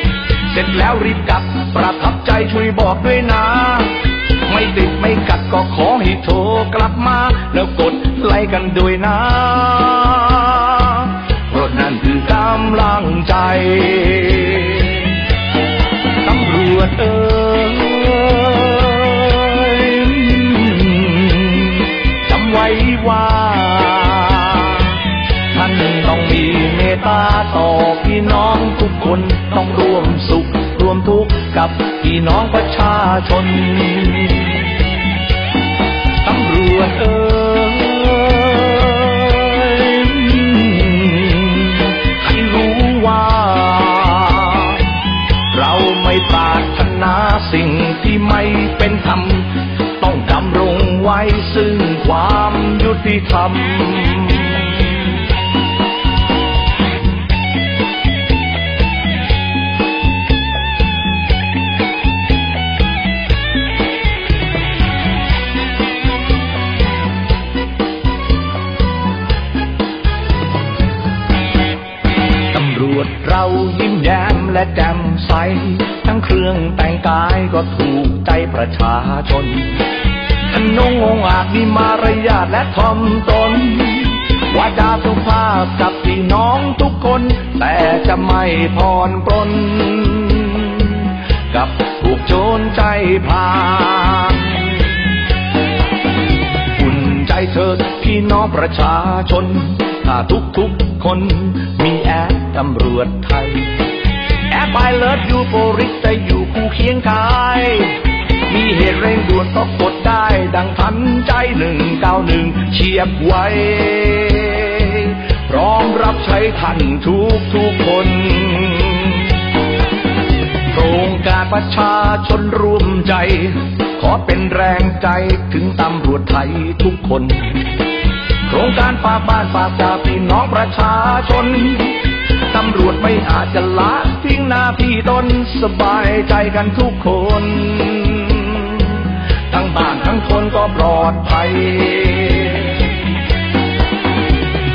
เสร็จแล้วรีบกลับ ประทับใจช่วยบอกด้วยนะ ไม่ติดไม่กัดก็ขอให้โทรกลับมา แล้วกดไลค์กันด้วยนะเพราะนั่นคือกำลังใจตำรวจเอ่ยจำไว้ว่าท่านต้องมีเมตตาต่อพี่น้องทุกคนต้องร่วมสุขร่ วมทุกข์กับพี่น้องประชาชนตำรวจเอ่ยให้รู้ว่า เราไม่ปรารถนาสิ่งที่ไม่เป็นธรรม ต้องดำรงไว้ซึ่งความยุติธรรม เรายิ้มแย้มและแจ่มใส ทั้งเครื่องแต่งกายก็ถูกใจประชาชนทนงองอาจมีมารยาทและทอมตนวาจาสุภาพกับพี่น้องทุกคน แต่จะไม่ผ่อนปลนกับถูกโจรใจพาอุ่นใจเถิดพี่น้องประชาชน ถ้าทุกๆคนมีแอ ตำรวจไทย แอปไอเลิฟยูโปริสจะอยู่คู่เคียงกาย มีเหตุเร่งด่วนก็กดได้ ดังทันใจหนึ่งเก้าหนึ่งเฉียบไวพร้อมรับใช้ท่านทุกทุกคนโครงการประชาชนร่วมใจ ขอเป็นแรงใจถึงตำรวจไทยทุกคน โครงการฝากบ้านฝากจากพี่น้องประชาชน ตำรวจไม่อาจจะละทิ้งหน้าที่ตนสบายใจกันทุกคน ทั้งบ้านทั้งคนก็ปลอดภัย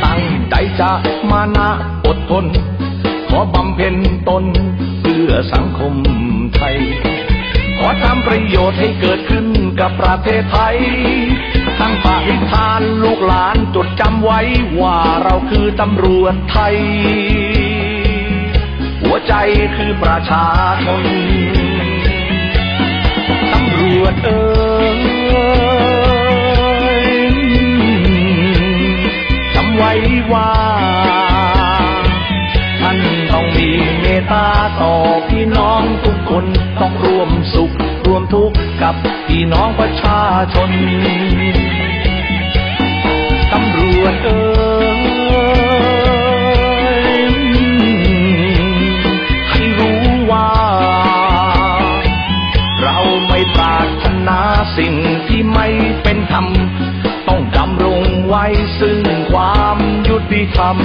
ตั้งใจจะมานะอดทน ขอบำเพ็ญตนเพื่อสังคมไทย อทำประโยชน์ให้เกิดขึ้นกับประเทศไทย ทั้งปาิทานลูกหลานจดจำไว้ว่าเราคือตำรวจไทย หัวใจคือประชาชนตำรวจเออ ประชาชน ตำรวจเอ่ยให้รู้ว่า เราไม่ปรารถนาสิ่งที่ไม่เป็นธรรม ต้องดำรงไว้ซึ่งความยุติธรรม